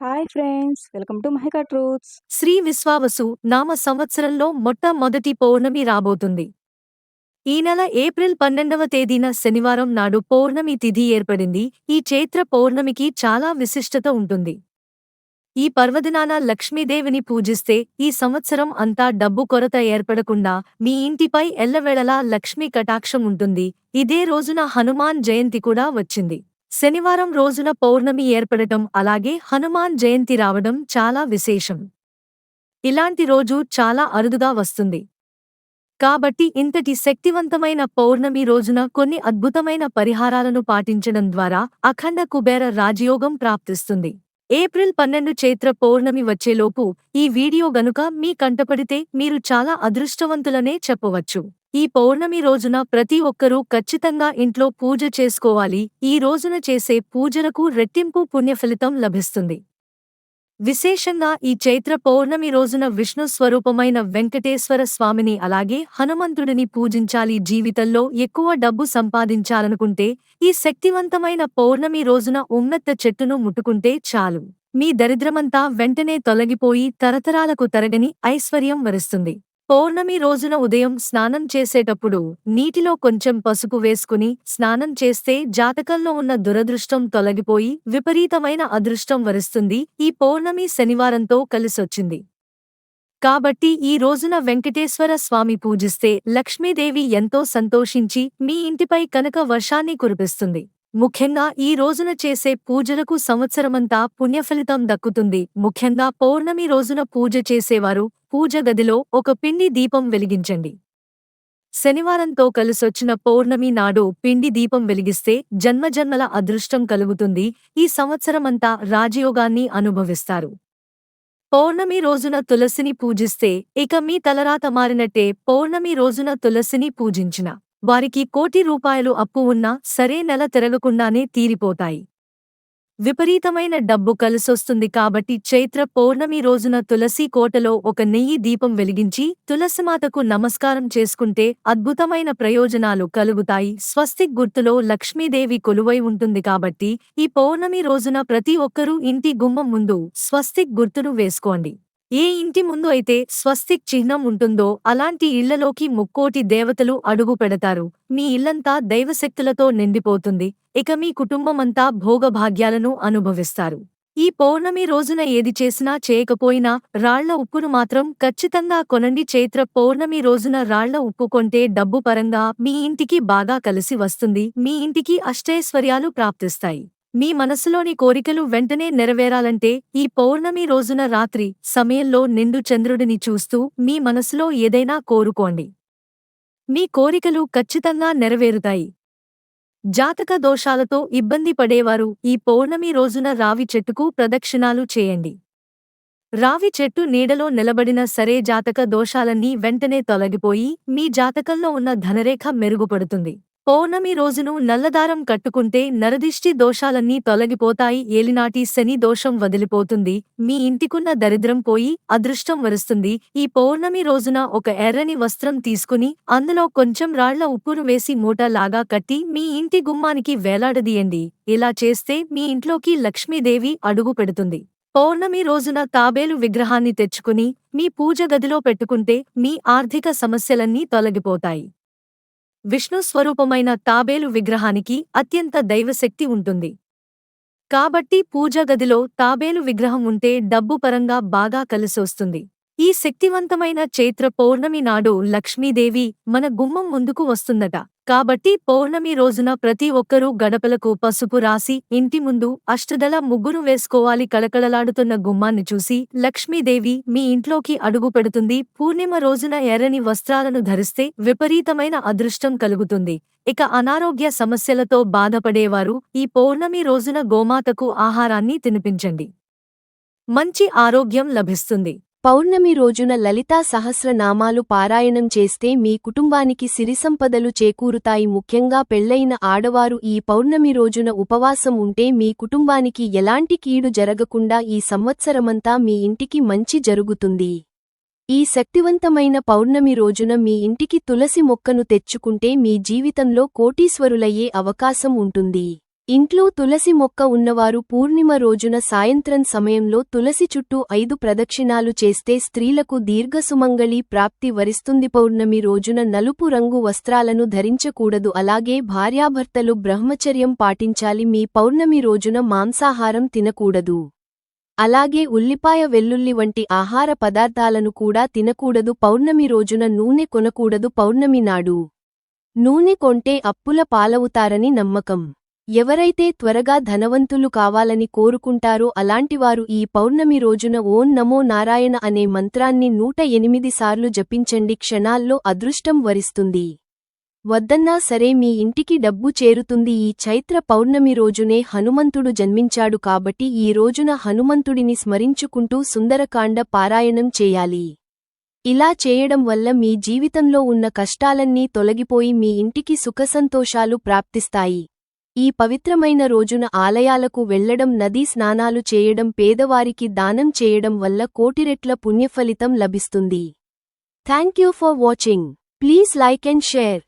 Hi friends welcome to Mahika truths. Shri Vishwavasu నామ సంవత్సరంలో మొట్టమొదటి పౌర్ణమి రాబోతుంది. ఈ నెల ఏప్రిల్ పన్నెండవ తేదీన శనివారం నాడు పౌర్ణమి తిథి ఏర్పడింది. ఈ చైత్ర పౌర్ణమికి చాలా విశిష్టత ఉంటుంది. ఈ పర్వదినాన లక్ష్మీదేవిని పూజిస్తే ఈ సంవత్సరం అంతా డబ్బు కొరత ఏర్పడకుండా మీ ఇంటిపై ఎల్లవేళలా లక్ష్మీ కటాక్షం ఉంటుంది. ఇదే రోజున హనుమాన్ జయంతి కూడా వచ్చింది. శనివారం రోజున పౌర్ణమి ఏర్పడటం అలాగే హనుమాన్ జయంతి రావడం చాలా విశేషం. ఇలాంటి రోజు చాలా అరుదుగా వస్తుంది. కాబట్టి ఇంతటి శక్తివంతమైన పౌర్ణమి రోజున కొన్ని అద్భుతమైన పరిహారాలను పాటించడం ద్వారా అఖండ కుబేర రాజయోగం ప్రాప్తిస్తుంది. ఏప్రిల్ పన్నెండు చైత్ర పౌర్ణమి వచ్చేలోపు ఈ వీడియో గనుక మీ కంటపడితే మీరు చాలా అదృష్టవంతులనే చెప్పవచ్చు. ఈ పౌర్ణమి రోజున ప్రతి ఒక్కరూ ఖచ్చితంగా ఇంట్లో పూజ చేసుకోవాలి. ఈ రోజున చేసే పూజలకు రెట్టింపు పుణ్యఫలితం లభిస్తుంది. విశేషంగా ఈ చైత్ర పౌర్ణమి రోజున విష్ణు స్వరూపమైన వెంకటేశ్వర స్వామిని అలాగే హనుమంతుడిని పూజించాలి జీవితంలో ఎక్కువ డబ్బు సంపాదించాలనుకుంటే ఈ శక్తివంతమైన పౌర్ణమి రోజున ఉన్నత చెట్టును ముట్టుకుంటే చాలు. మీ దరిద్రమంతా వెంటనే తొలగిపోయి తరతరాలకు తరగని ఐశ్వర్యం వరిస్తుంది. పౌర్ణమి రోజున ఉదయం స్నానం చేసేటప్పుడు నీటిలో కొంచెం పసుపు వేసుకుని స్నానం చేస్తే జాతకంలో ఉన్న దురదృష్టం తొలగిపోయి విపరీతమైన అదృష్టం వరుస్తుంది. ఈ పౌర్ణమి శనివారంతో కలిసొచ్చింది. కాబట్టి ఈ రోజున వెంకటేశ్వర స్వామి పూజిస్తే లక్ష్మీదేవి ఎంతో సంతోషించి మీ ఇంటిపై కనుక వర్షాన్ని కురిపిస్తుంది. ముఖ్యంగా ఈ రోజున చేసే పూజలకు సంవత్సరమంతా పుణ్యఫలితం దక్కుతుంది. ముఖ్యంగా పౌర్ణమి రోజున పూజ చేసేవారు పూజ గదిలో ఒక పిండి దీపం వెలిగించండి. శనివారంతో కలిసొచ్చిన పౌర్ణమి నాడు పిండి దీపం వెలిగిస్తే జన్మజన్మల అదృష్టం కలుగుతుంది. ఈ సంవత్సరమంతా రాజయోగాన్ని అనుభవిస్తారు. పౌర్ణమి రోజున తులసిని పూజిస్తే ఇక మీ తలరాత మారినట్టే పౌర్ణమి రోజున తులసిని పూజించిన వారికి కోటి రూపాయలు అప్పు ఉన్నా సరే నెల తిరగకుండానే తీరిపోతాయి. విపరీతమైన డబ్బు కలిసొస్తుంది కాబట్టి చైత్ర పౌర్ణమి రోజున తులసి కోటలో ఒక నెయ్యి దీపం వెలిగించి తులసిమాతకు నమస్కారం చేసుకుంటే అద్భుతమైన ప్రయోజనాలు కలుగుతాయి. స్వస్తిక్ గుర్తులో లక్ష్మీదేవి కొలువై ఉంటుంది కాబట్టి ఈ పౌర్ణమి రోజున ప్రతి ఒక్కరూ ఇంటి గుమ్మం ముందు స్వస్తిక్ గుర్తును వేసుకోండి. ఏ ఇంటి ముందు అయితే స్వస్తిక్ చిహ్నం ఉంటుందో అలాంటి ఇళ్ళలోకి ముక్కోటి దేవతలు అడుగు పెడతారు. మీ ఇల్లంతా దైవశక్తులతో నిండిపోతుంది. ఇక మీ కుటుంబమంతా భోగభాగ్యాలను అనుభవిస్తారు. ఈ పౌర్ణమి రోజున ఏది చేసినా చేయకపోయినా రాళ్ళ ఉప్పును మాత్రం ఖచ్చితంగా కొనండి. చైత్ర పౌర్ణమి రోజున రాళ్ళ ఉప్పు కొంటే డబ్బు పరంగా మీ ఇంటికి బాగా కలిసి వస్తుంది. మీ ఇంటికి అష్టైశ్వర్యాలు ప్రాప్తిస్తాయి. మీ మనసులోని కోరికలు వెంటనే నెరవేరాలంటే ఈ పౌర్ణమి రోజున రాత్రి సమయంలో నిండు చంద్రుడిని చూస్తూ మీ మనసులో ఏదైనా కోరుకోండి. మీ కోరికలు ఖచ్చితంగా నెరవేరుతాయి. జాతక దోషాలతో ఇబ్బంది పడేవారు ఈ పౌర్ణమి రోజున రావి చెట్టుకు ప్రదక్షిణాలు చేయండి. రావి చెట్టు నీడలో నిలబడిన సరే జాతక దోషాలన్నీ వెంటనే తొలగిపోయి మీ జాతకంలో ఉన్న ధనరేఖ మెరుగుపడుతుంది. పౌర్ణమి రోజును నల్లదారం కట్టుకుంటే నరదిష్టి దోషాలన్నీ తొలగిపోతాయి. ఏలినాటి శని దోషం వదిలిపోతుంది. మీ ఇంటికున్న దరిద్రం పోయి అదృష్టం వరుస్తుంది. ఈ పౌర్ణమి రోజున ఒక ఎర్రని వస్త్రం తీసుకుని అందులో కొంచెం రాళ్ళ ఉప్పును వేసి మూట లాగా కట్టి మీ ఇంటి గుమ్మానికి వేలాడదీయండి. ఇలా చేస్తే మీ ఇంట్లోకి లక్ష్మీదేవి అడుగు పెడుతుంది. పౌర్ణమి రోజున తాబేలు విగ్రహాన్ని తెచ్చుకుని మీ పూజ గదిలో పెట్టుకుంటే మీ ఆర్థిక సమస్యలన్నీ తొలగిపోతాయి. విష్ణు స్వరూపమైన తాబేలు విగ్రహానికి అత్యంత దైవశక్తి ఉంటుంది. కాబట్టి పూజా గదిలో తాబేలు విగ్రహం ఉంటే డబ్బు పరంగా బాగా కలిసొస్తుంది. ఈ శక్తివంతమైన చైత్ర పౌర్ణమి నాడు లక్ష్మీదేవి మన గుమ్మం ముందుకు వస్తుందట. కాబట్టి పౌర్ణమి రోజున ప్రతి ఒక్కరూ గడపలకు పసుపు రాసి ఇంటి ముందు అష్టదల ముగ్గురు వేసుకోవాలి కళకళలాడుతున్న గుమ్మాన్ని చూసి లక్ష్మీదేవి మీ ఇంట్లోకి అడుగు పెడుతుంది. పూర్ణిమ రోజున ఎర్రని వస్త్రాలను ధరిస్తే విపరీతమైన అదృష్టం కలుగుతుంది. ఇక అనారోగ్య సమస్యలతో బాధపడేవారు ఈ పౌర్ణమి రోజున గోమాతకు ఆహారాన్ని తినిపించండి. మంచి ఆరోగ్యం లభిస్తుంది. పౌర్ణమి రోజున లలితా సహస్రనామాలు పారాయణం చేస్తే మీ కుటుంబానికి సిరిసంపదలు చేకూరుతాయి. ముఖ్యంగా పెళ్ళైన ఆడవారు ఈ పౌర్ణమి రోజున ఉపవాసం ఉంటే మీ కుటుంబానికి ఎలాంటి కీడు జరగకుండా ఈ సంవత్సరమంతా మీ ఇంటికి మంచి జరుగుతుంది. ఈ శక్తివంతమైన పౌర్ణమి రోజున మీ ఇంటికి తులసి మొక్కను తెచ్చుకుంటే మీ జీవితంలో కోటీశ్వరులయ్యే అవకాశం ఉంటుంది. ఇంట్లో తులసి మొక్క ఉన్నవారు పూర్ణిమ రోజున సాయంత్రం సమయంలో తులసి చుట్టూ ఐదు ప్రదక్షిణాలు చేస్తే స్త్రీలకు దీర్ఘసుమంగళి ప్రాప్తి వరిస్తుంది. పౌర్ణమి రోజున నలుపు రంగు వస్త్రాలను ధరించకూడదు. అలాగే భార్యాభర్తలు బ్రహ్మచర్యం పాటించాలి. మీ పౌర్ణమి రోజున మాంసాహారం తినకూడదు. అలాగే ఉల్లిపాయ వెల్లుల్లి వంటి ఆహార పదార్థాలను కూడా తినకూడదు. పౌర్ణమి రోజున నూనె కొనకూడదు. పౌర్ణమి నాడు నూనె కొంటే అప్పుల పాలవుతారని నమ్మకం. ఎవరైతే త్వరగా ధనవంతులు కావాలని కోరుకుంటారో అలాంటివారు ఈ పౌర్ణమి రోజున ఓం నమో నారాయణ అనే మంత్రాన్ని నూట ఎనిమిది సార్లు జపించండి. క్షణాల్లో అదృష్టం వరిస్తుంది. వద్దన్నా సరే మీ ఇంటికి డబ్బు చేరుతుంది. ఈ చైత్ర పౌర్ణమి రోజునే హనుమంతుడు జన్మించాడు కాబట్టి ఈ రోజున హనుమంతుడిని స్మరించుకుంటూ సుందరకాండ పారాయణం చేయాలి. ఇలా చేయడం వల్ల మీ జీవితంలో ఉన్న కష్టాలన్నీ తొలగిపోయి మీ ఇంటికి సుఖసంతోషాలు ప్రాప్తిస్తాయి. ఈ పవిత్రమైన రోజున ఆలయాలకు వెళ్ళడం నదీ స్నానాలు చేయడం పేదవారికి దానం చేయడం వల్ల కోటిరెట్ల పుణ్యఫలితం లభిస్తుంది. Thank you for watching. Please like and share.